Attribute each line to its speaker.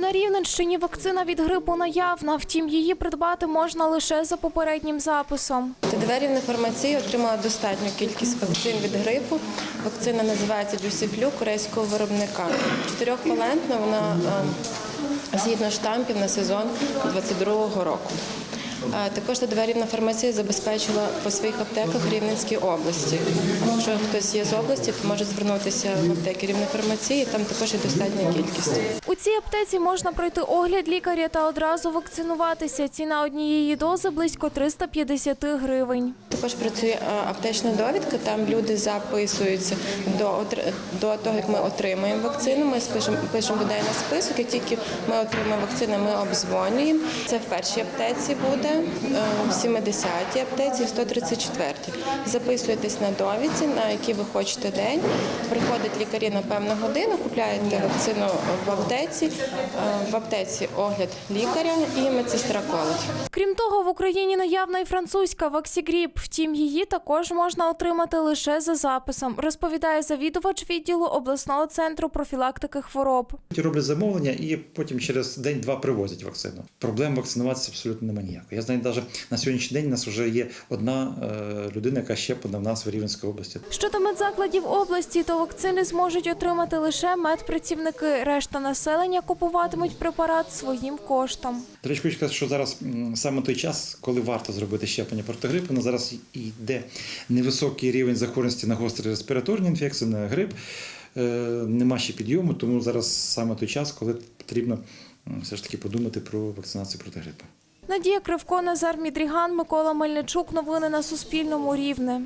Speaker 1: На Рівненщині вакцина від грипу наявна, втім її придбати можна лише за попереднім записом.
Speaker 2: ТДВ Рівне фармація отримала достатню кількість вакцин від грипу. Вакцина називається Джусіплю корейського виробника. Чотирьохвалентна, вона е, згідно штампів на сезон 22-го року. Е, Також ТДВ Рівна фармація забезпечила по своїх аптеках в Рівненській області. Якщо хтось є з області, то може звернутися в аптеки Рівне фармації, там також є достатня кількість.
Speaker 1: У цій аптеці можна пройти огляд лікаря та одразу вакцинуватися. Ціна однієї дози близько 350 гривень.
Speaker 2: Також працює е, аптечна довідка. Там люди записуються до до того, як ми отримаємо вакцину. Ми спишемо пишемо людей на список. І тільки ми отримаємо вакцину, ми обдзвонюємо. Це в першій аптеці буде, в 70-й аптеці, в 134-й. Записуєтесь на довідці, на який ви хочете день. Приходять лікарі на певну годину, купляєте вакцину в аптеці. Е, В аптеці огляд лікаря і медсестра колить.
Speaker 1: Крім того, в Україні наявна і французька ваксігріп. Втім, її також можна отримати лише за записом, розповідає завідувач відділу обласного центру профілактики хвороб.
Speaker 3: Роблять замовлення і потім через день-два привозять вакцину. Проблем вакцинуватися абсолютно немає ніякої. Я знаю, навіть на сьогоднішній день у нас вже є одна е, людина, яка щеплена в нас в Рівненській області.
Speaker 1: Щодо медзакладів області, то вакцини зможуть отримати лише медпрацівники. Решта населення купуватимуть препарат своїм коштом.
Speaker 3: До сказати, що зараз саме той час, коли варто зробити щеплення проти грипу, на зараз йде невисокий рівень захворюваності на гострі респіраторні інфекції, на грип. Е, Нема ще підйому, тому зараз саме той час, коли потрібно все ж таки подумати про вакцинацію проти грипу.
Speaker 1: Надія Кривко, Назар Мідріган, Микола Мельничук. Новини на Суспільному. Рівне.